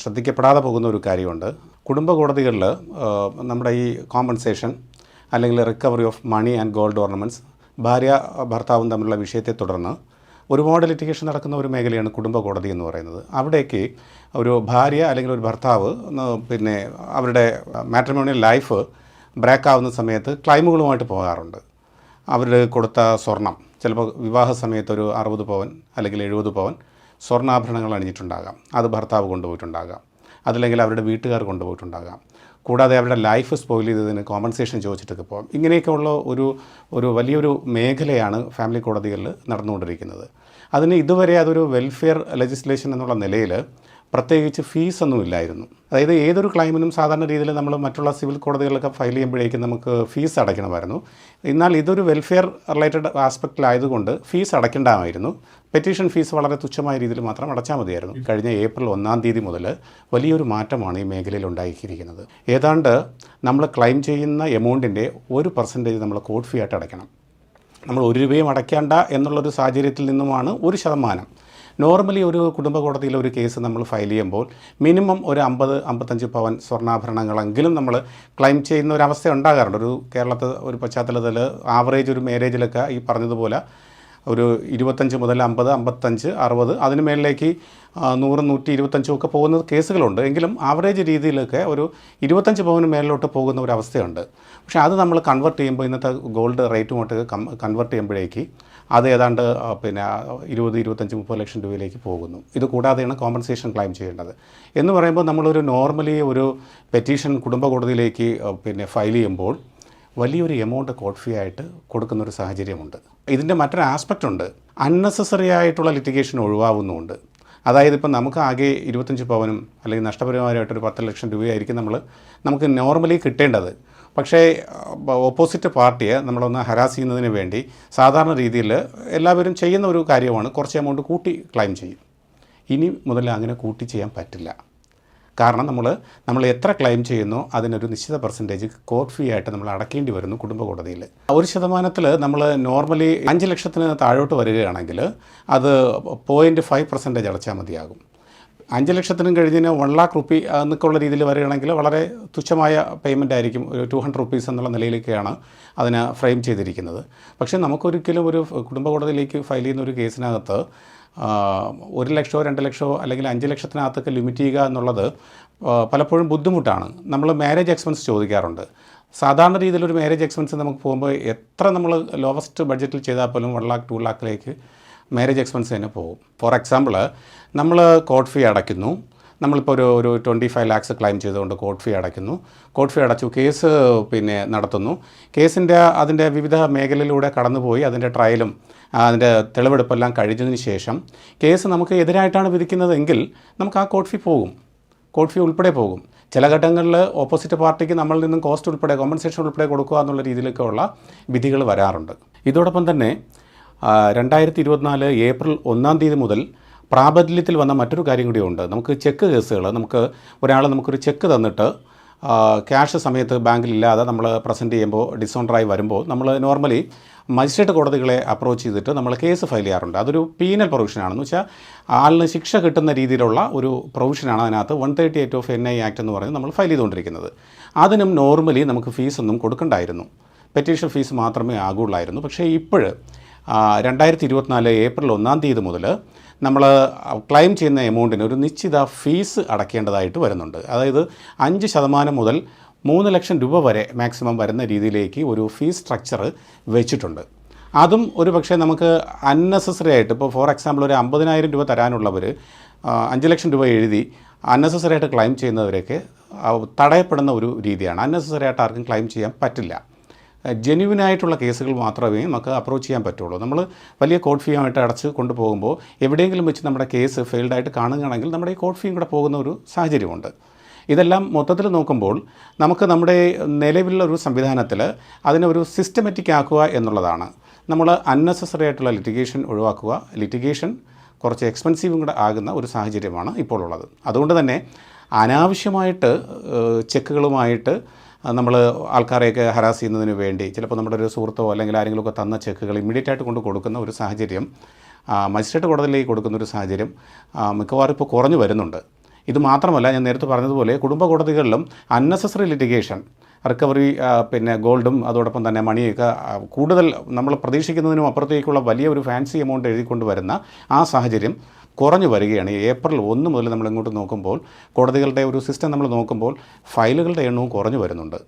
ശ്രദ്ധിക്കപ്പെടാതെ പോകുന്ന ഒരു കാര്യമുണ്ട്. കുടുംബ കോടതികളിൽ നമ്മുടെ ഈ കോമ്പൻസേഷൻ അല്ലെങ്കിൽ recovery of money and gold ornaments ഭാര്യ ഭർത്താവും തമ്മിലുള്ള വിഷയത്തെ തുടർന്ന് ഒരുപാട് ലിറ്റിഗേഷൻ നടക്കുന്ന ഒരു മേഖലയാണ് കുടുംബ കോടതി എന്ന് പറയുന്നത്. അവിടേക്ക് ഒരു ഭാര്യ അല്ലെങ്കിൽ ഒരു ഭർത്താവ് പിന്നെ അവരുടെ മാട്രിമോണിയൽ ലൈഫ് ബ്രേക്ക് ആവുന്ന സമയത്ത് ക്ലൈമുകളുമായിട്ട് പോകാറുണ്ട്. അവർ കൊടുത്ത സ്വർണം ചിലപ്പോൾ വിവാഹ സമയത്ത് ഒരു അറുപത് പവൻ അല്ലെങ്കിൽ എഴുപത് പവൻ സ്വർണാഭരണങ്ങൾ അണിഞ്ഞിട്ടുണ്ടാകാം. അത് ഭർത്താവ് കൊണ്ടുപോയിട്ടുണ്ടാകാം. അതല്ലെങ്കിൽ അവരുടെ വീട്ടുകാർ കൊണ്ടുപോയിട്ടുണ്ടാകാം. കൂടാതെ അവരുടെ ലൈഫ് സ്പോയിൽ ചെയ്തതിന് കോമ്പൻസേഷൻ ചോദിച്ചിട്ടൊക്കെ പോകാം. ഇങ്ങനെയൊക്കെയുള്ള ഒരു ഒരു വലിയൊരു മേഖലയാണ് ഫാമിലി കോടതികളിൽ നടന്നുകൊണ്ടിരിക്കുന്നത്. അതിന് ഇതുവരെ അതൊരു വെൽഫെയർ ലെജിസ്ലേഷൻ എന്നുള്ള നിലയിൽ പ്രത്യേകിച്ച് ഫീസൊന്നും ഇല്ലായിരുന്നു. അതായത് ഏതൊരു ക്ലൈമിനും സാധാരണ രീതിയിൽ നമ്മൾ മറ്റുള്ള സിവിൽ കോടതികളിലൊക്കെ ഫയൽ ചെയ്യുമ്പോഴേക്കും നമുക്ക് ഫീസ് അടയ്ക്കണമായിരുന്നു. എന്നാൽ ഇതൊരു വെൽഫെയർ റിലേറ്റഡ് ആസ്പെക്റ്റിലായതുകൊണ്ട് ഫീസ് അടയ്ക്കേണ്ടതായിരുന്നു. പെറ്റീഷൻ ഫീസ് വളരെ തുച്ഛമായ രീതിയിൽ മാത്രം അടച്ചാൽ മതിയായിരുന്നു. കഴിഞ്ഞ ഏപ്രിൽ ഒന്നാം തീയതി മുതൽ വലിയൊരു മാറ്റമാണ് ഈ മേഖലയിൽ ഉണ്ടാക്കിയിരിക്കുന്നത് ഏതാണ്ട് നമ്മൾ ക്ലെയിം ചെയ്യുന്ന എമൗണ്ടിന്റെ ഒരു പെർസെന്റേജ് നമ്മൾ കോഡ് ഫീ ആയിട്ട് അടയ്ക്കണം. നമ്മൾ ഒരു രൂപയും അടയ്ക്കേണ്ട എന്നുള്ളൊരു സാഹചര്യത്തിൽ നിന്നുമാണ് ഒരു ശതമാനം നോർമലി ഒരു കുടുംബ കോടതിയിൽ ഒരു കേസ് നമ്മൾ ഫയൽ ചെയ്യുമ്പോൾ മിനിമം ഒരു അമ്പത് അമ്പത്തഞ്ച് പവൻ സ്വർണാഭരണങ്ങളെങ്കിലും നമ്മൾ ക്ലെയിം ചെയ്യുന്ന ഒരു അവസ്ഥ ഉണ്ടാകാറുണ്ട്. ഒരു കേരളത്തിൽ ഒരു പശ്ചാത്തലത്തിൽ ആവറേജ് ഒരു മാരേജിലൊക്കെ ഈ പറഞ്ഞതുപോലെ ഒരു ഇരുപത്തഞ്ച് മുതൽ അമ്പത് അമ്പത്തഞ്ച് അറുപത് അതിന് മേളിലേക്ക് നൂറ് നൂറ്റി ഇരുപത്തഞ്ചും ഒക്കെ പോകുന്ന കേസുകളുണ്ട്. എങ്കിലും ആവറേജ് രീതിയിലൊക്കെ ഒരു ഇരുപത്തഞ്ച് പവന് മേലിലോട്ട് പോകുന്ന ഒരു അവസ്ഥയുണ്ട്. പക്ഷേ അത് നമ്മൾ കൺവെർട്ട് ചെയ്യുമ്പോൾ ഇന്നത്തെ ഗോൾഡ് റേറ്റുമായിട്ട് കൺവെർട്ട് ചെയ്യുമ്പോഴേക്ക് അത് ഏതാണ്ട് പിന്നെ ഇരുപത് ഇരുപത്തഞ്ച് മുപ്പത് ലക്ഷം രൂപയിലേക്ക് പോകുന്നു. ഇത് കൂടാതെയാണ് കോമ്പൻസേഷൻ ക്ലെയിം ചെയ്യേണ്ടത്. എന്ന് പറയുമ്പോൾ നമ്മളൊരു നോർമലി ഒരു പെറ്റീഷൻ കുടുംബ കോടതിയിലേക്ക് പിന്നെ ഫയൽ ചെയ്യുമ്പോൾ വലിയൊരു എമൗണ്ട് കോട്ട് ഫീ ആയിട്ട് കൊടുക്കുന്ന ഒരു സാഹചര്യമുണ്ട്. ഇതിന്റെ മറ്റൊരു ആസ്പെക്റ്റ് ഉണ്ട്. അൺനെസസറി ആയിട്ടുള്ള ലിറ്റിഗേഷൻ ഒഴിവാകുന്നുമുണ്ട് അതായത് ഇപ്പം നമുക്ക് ആകെ ഇരുപത്തഞ്ച് പവനും അല്ലെങ്കിൽ നഷ്ടപരമായിട്ടൊരു പത്ത് ലക്ഷം രൂപയായിരിക്കും നമ്മൾ നമുക്ക് നോർമലി കിട്ടേണ്ടത്. പക്ഷേ ഓപ്പോസിറ്റ് പാർട്ടിയെ നമ്മളൊന്ന് ഹരാസ് ചെയ്യുന്നതിന് വേണ്ടി സാധാരണ രീതിയിൽ എല്ലാവരും ചെയ്യുന്ന ഒരു കാര്യമാണ് കുറച്ച് എമൗണ്ട് കൂട്ടി ക്ലെയിം ചെയ്യും. ഇനി മുതൽ അങ്ങനെ കൂട്ടി ചെയ്യാൻ പറ്റില്ല. കാരണം നമ്മൾ നമ്മൾ എത്ര ക്ലെയിം ചെയ്യുന്നോ അതിനൊരു നിശ്ചിത പെർസെന്റേജ് കോർട്ട് ഫീ ആയിട്ട് നമ്മൾ അടക്കേണ്ടി വരുന്നു കുടുംബ കോടതിയിൽ ഒരു ശതമാനത്തിൽ നമ്മൾ നോർമലി അഞ്ച് ലക്ഷത്തിന് താഴോട്ട് വരികയാണെങ്കിൽ അത് പോയിന്റ് ഫൈവ് പെർസെന്റേജ് അടച്ചാൽ മതിയാകും. അഞ്ച് ലക്ഷത്തിനും കഴിഞ്ഞതിന് വൺ ലാക്ക് റുപ്പി എന്നൊക്കെയുള്ള രീതിയിൽ വരികയാണെങ്കിൽ വളരെ തുച്ഛമായ പേയ്മെന്റ് ആയിരിക്കും. ഒരു ടു ഹൺഡ്രഡ് റുപ്പീസ് എന്നുള്ള നിലയിലേക്കാണ് അതിനെ ഫ്രെയിം ചെയ്തിരിക്കുന്നത്. പക്ഷേ നമുക്കൊരിക്കലും ഒരു കുടുംബ കോടതിയിലേക്ക് ഫയൽ ചെയ്യുന്ന ഒരു കേസിനകത്ത് ഒരു ലക്ഷമോ രണ്ട് ലക്ഷമോ അല്ലെങ്കിൽ അഞ്ച് ലക്ഷത്തിനകത്തൊക്കെ ലിമിറ്റ് ചെയ്യുക എന്നുള്ളത് പലപ്പോഴും ബുദ്ധിമുട്ടാണ്. നമ്മൾ മാരേജ് എക്സ്പെൻസ് ചോദിക്കാറുണ്ട്. സാധാരണ രീതിയിൽ ഒരു മാരേജ് എക്സ്പെൻസ് നമുക്ക് പോകുമ്പോൾ എത്ര നമ്മൾ ലോവസ്റ്റ് ബഡ്ജറ്റിൽ ചെയ്താൽ പോലും വൺ ലാക്ക് ടു ലാക്കിലേക്ക് മാരേജ് എക്സ്പെൻസ് തന്നെ പോകും. ഫോർ എക്സാമ്പിൾ നമ്മൾ കോട്ട് ഫീ അടയ്ക്കുന്നു. നമ്മളിപ്പോൾ ഒരു ഒരു ട്വന്റി ഫൈവ് ലാക്സ് ക്ലെയിം ചെയ്തുകൊണ്ട് കോർട്ട് ഫീ അടയ്ക്കുന്നു. കോർട്ട് ഫീ അടച്ചു. കേസ് പിന്നെ നടത്തുന്നു. കേസിന്റെ അതിന്റെ വിവിധ മേഖലയിലൂടെ കടന്നുപോയി. അതിന്റെ ട്രയലും അതിന്റെ തെളിവെടുപ്പെല്ലാം കഴിഞ്ഞതിന് ശേഷം കേസ് നമുക്ക് എതിരായിട്ടാണ് വിധിക്കുന്നതെങ്കിൽ നമുക്ക് ആ കോർട്ട് ഫീ പോകും. കോർട്ട് ഫീ ഉൾപ്പെടെ പോകും. ചില ഘട്ടങ്ങളിൽ ഓപ്പോസിറ്റ് പാർട്ടിക്ക് നമ്മളിൽ നിന്നും കോസ്റ്റ് ഉൾപ്പെടെ കോമ്പൻസേഷൻ ഉൾപ്പെടെ കൊടുക്കുക എന്നുള്ള രീതിയിലൊക്കെയുള്ള വിധികൾ വരാറുണ്ട്. ഇതോടൊപ്പം തന്നെ രണ്ടായിരത്തി ഇരുപത്തിനാല് ഏപ്രിൽ ഒന്നാം തീയതി മുതൽ പ്രാബല്യത്തിൽ വന്ന മറ്റൊരു കാര്യം കൂടിയുണ്ട് നമുക്ക് ചെക്ക് കേസുകൾ നമുക്ക് ഒരാൾ നമുക്കൊരു ചെക്ക് തന്നിട്ട് ക്യാഷ് സമയത്ത് ബാങ്കിലില്ലാതെ നമ്മൾ പ്രസന്റ് ചെയ്യുമ്പോൾ ഡിസോണ്ടറായി വരുമ്പോൾ നമ്മൾ നോർമലി മജിസ്ട്രേറ്റ് കോടതികളെ അപ്രോച്ച് ചെയ്തിട്ട് നമ്മൾ കേസ് ഫയൽ ചെയ്യാറുണ്ട്. അതൊരു പീനൽ പ്രൊവിഷനാണെന്ന് വെച്ചാൽ ആളിന് ശിക്ഷ കിട്ടുന്ന രീതിയിലുള്ള ഒരു പ്രൊവിഷനാണ് അതിനകത്ത് one thirty eight of N I act എന്ന് പറയുന്നത് നമ്മൾ ഫയൽ ചെയ്തുകൊണ്ടിരിക്കുന്നത്. അതിനും നോർമലി നമുക്ക് ഫീസൊന്നും കൊടുക്കണ്ടായിരുന്നു. പെറ്റീഷൻ ഫീസ് മാത്രമേ ആകുള്ളായിരുന്നു. പക്ഷേ ഇപ്പോൾ രണ്ടായിരത്തി ഇരുപത്തിനാല് ഏപ്രിൽ ഒന്നാം തീയതി മുതൽ നമ്മൾ ക്ലെയിം ചെയ്യുന്ന എമൗണ്ടിന് ഒരു നിശ്ചിത ഫീസ് അടയ്ക്കേണ്ടതായിട്ട് വരുന്നുണ്ട്. അതായത് അഞ്ച് ശതമാനം മുതൽ മൂന്ന് ലക്ഷം രൂപ വരെ മാക്സിമം വരുന്ന രീതിയിലേക്ക് ഒരു ഫീസ് സ്ട്രക്ചർ വെച്ചിട്ടുണ്ട്. അതും ഒരു പക്ഷേ നമുക്ക് അൺനെസസറി ആയിട്ട് ഇപ്പോൾ ഫോർ എക്സാമ്പിൾ ഒരു അമ്പതിനായിരം രൂപ തരാനുള്ളവർ അഞ്ച് ലക്ഷം രൂപ എഴുതി അൺനെസസറി ആയിട്ട് ക്ലെയിം ചെയ്യുന്നവരൊക്കെ തടയപ്പെടുന്ന ഒരു രീതിയാണ്. അൺനെസസറി ആയിട്ട് ആർക്കും ക്ലെയിം ചെയ്യാൻ പറ്റില്ല. ജെന്യുവിൻ ആയിട്ടുള്ള കേസുകൾ മാത്രമേ നമുക്ക് അപ്രോച്ച് ചെയ്യാൻ പറ്റുള്ളൂ. നമ്മൾ വലിയ കോർട്ട് ഫീ ആയിട്ട് അടച്ച് കൊണ്ടുപോകുമ്പോൾ എവിടെയെങ്കിലും വെച്ച് നമ്മുടെ കേസ് ഫെയിൽഡായിട്ട് കാണുകയാണെങ്കിൽ നമ്മുടെ ഈ കോർട്ട് ഫീയും കൂടെ പോകുന്ന ഒരു സാഹചര്യമുണ്ട്. ഇതെല്ലാം മൊത്തത്തിൽ നോക്കുമ്പോൾ നമുക്ക് നമ്മുടെ നിലവിലുള്ള ഒരു സംവിധാനത്തിൽ അതിനെ ഒരു സിസ്റ്റമാറ്റിക് ആക്കുക എന്നുള്ളതാണ്. നമ്മൾ അൺനെസസറി ആയിട്ടുള്ള ലിറ്റിഗേഷൻ ഒഴിവാക്കുക ലിറ്റിഗേഷൻ കുറച്ച് എക്സ്പെൻസീവും കൂടെ ആകുന്ന ഒരു സാഹചര്യമാണ് ഇപ്പോൾ ഉള്ളത് അതുകൊണ്ട് തന്നെ അനാവശ്യമായിട്ട് ചെക്കുകളുമായിട്ട് നമ്മൾ ആൾക്കാരെയൊക്കെ ഹരാസ് ചെയ്യുന്നതിന് വേണ്ടി ചിലപ്പോൾ നമ്മുടെ ഒരു സുഹൃത്തോ അല്ലെങ്കിൽ ആരെങ്കിലുമൊക്കെ തന്ന ചെക്കുകൾ ഇമ്മീഡിയറ്റ് ആയിട്ട് കൊണ്ട് കൊടുക്കുന്ന ഒരു സാഹചര്യം മജിസ്ട്രേറ്റ് കോടതിയിലേക്ക് കൊടുക്കുന്ന ഒരു സാഹചര്യം മിക്കവാറും ഇപ്പോൾ കുറഞ്ഞു വരുന്നുണ്ട്. ഇത് മാത്രമല്ല ഞാൻ നേരത്തെ പറഞ്ഞതുപോലെ കുടുംബ കോടതികളിലും അന്നസസറി ലിറ്റിഗേഷൻ റിക്കവറി പിന്നെ ഗോൾഡും അതോടൊപ്പം തന്നെ മണിയൊക്കെ കൂടുതൽ നമ്മൾ പ്രതീക്ഷിക്കുന്നതിനും അപ്പുറത്തേക്കുള്ള വലിയ ഒരു ഫാൻസി എമൗണ്ട് എഴുതിക്കൊണ്ട് വരുന്ന ആ സാഹചര്യം കുറഞ്ഞു വരികയാണ്. ഏപ്രിൽ ഒന്ന് മുതൽ നമ്മൾ ഇങ്ങോട്ട് നോക്കുമ്പോൾ കോടതികളുടെ ഒരു സിസ്റ്റം നമ്മൾ നോക്കുമ്പോൾ ഫയലുകളുടെ എണ്ണവും കുറഞ്ഞു വരുന്നുണ്ട്.